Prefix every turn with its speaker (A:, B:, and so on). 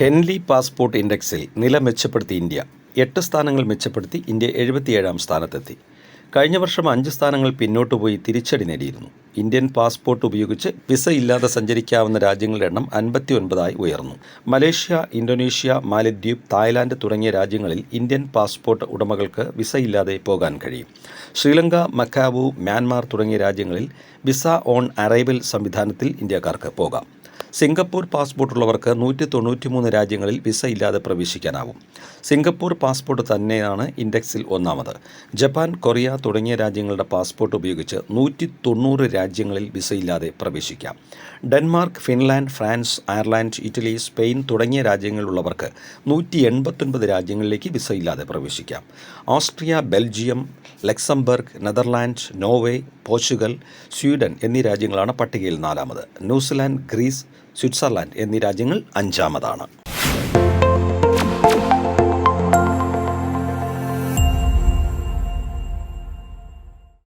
A: Henley passport ഇൻഡെക്സിൽ നില മെച്ചപ്പെടുത്തി India. എട്ട് സ്ഥാനങ്ങൾ മെച്ചപ്പെടുത്തി ഇന്ത്യ എഴുപത്തിയേഴാം സ്ഥാനത്തെത്തി. കഴിഞ്ഞ വർഷം അഞ്ച് സ്ഥാനങ്ങൾ പിന്നോട്ട് പോയി തിരിച്ചടി നേടിയിരുന്നു. ഇന്ത്യൻ പാസ്പോർട്ട് ഉപയോഗിച്ച് വിസ ഇല്ലാതെ സഞ്ചരിക്കാവുന്ന രാജ്യങ്ങളുടെ എണ്ണം അൻപത്തി ഒൻപതായി ഉയർന്നു. മലേഷ്യ ഇന്തോനേഷ്യ മാലദ്വീപ് തായ്ലാന്റ് തുടങ്ങിയ രാജ്യങ്ങളിൽ ഇന്ത്യൻ പാസ്പോർട്ട് ഉടമകൾക്ക് വിസ ഇല്ലാതെ പോകാൻ കഴിയും. ശ്രീലങ്ക മക്കാവു മ്യാൻമാർ തുടങ്ങിയ രാജ്യങ്ങളിൽ വിസ ഓൺ അറൈവൽ സംവിധാനത്തിൽ ഇന്ത്യക്കാർക്ക് പോകാം. സിംഗപ്പൂർ പാസ്പോർട്ട് ഉള്ളവർക്ക് നൂറ്റി തൊണ്ണൂറ്റി മൂന്ന് രാജ്യങ്ങളിൽ വിസ ഇല്ലാതെ പ്രവേശിക്കാനാവും. സിംഗപ്പൂർ പാസ്പോർട്ട് തന്നെയാണ് ഇൻഡെക്സിൽ ഒന്നാമത്. ജപ്പാൻ കൊറിയ തുടങ്ങിയ രാജ്യങ്ങളുടെ പാസ്പോർട്ട് ഉപയോഗിച്ച് നൂറ്റി തൊണ്ണൂറ് രാജ്യങ്ങളിൽ വിസ ഇല്ലാതെ പ്രവേശിക്കാം. Denmark Finland France Ireland Italy Spain തുടങ്ങിയ രാജ്യങ്ങളിലുള്ളവർക്ക് നൂറ്റി എൺപത്തൊൻപത് രാജ്യങ്ങളിലേക്ക് വിസ ഇല്ലാതെ പ്രവേശിക്കാം. Austria Belgium Luxembourg Netherland Norway Portugal Sweden എന്നീ രാജ്യങ്ങളാണ് പട്ടികയിൽ നാലാമത്. ന്യൂസിലാൻഡ് ഗ്രീസ് സ്വിറ്റ്സർലാൻഡ് എന്നീ രാജ്യങ്ങൾ അഞ്ചാമതാണ്.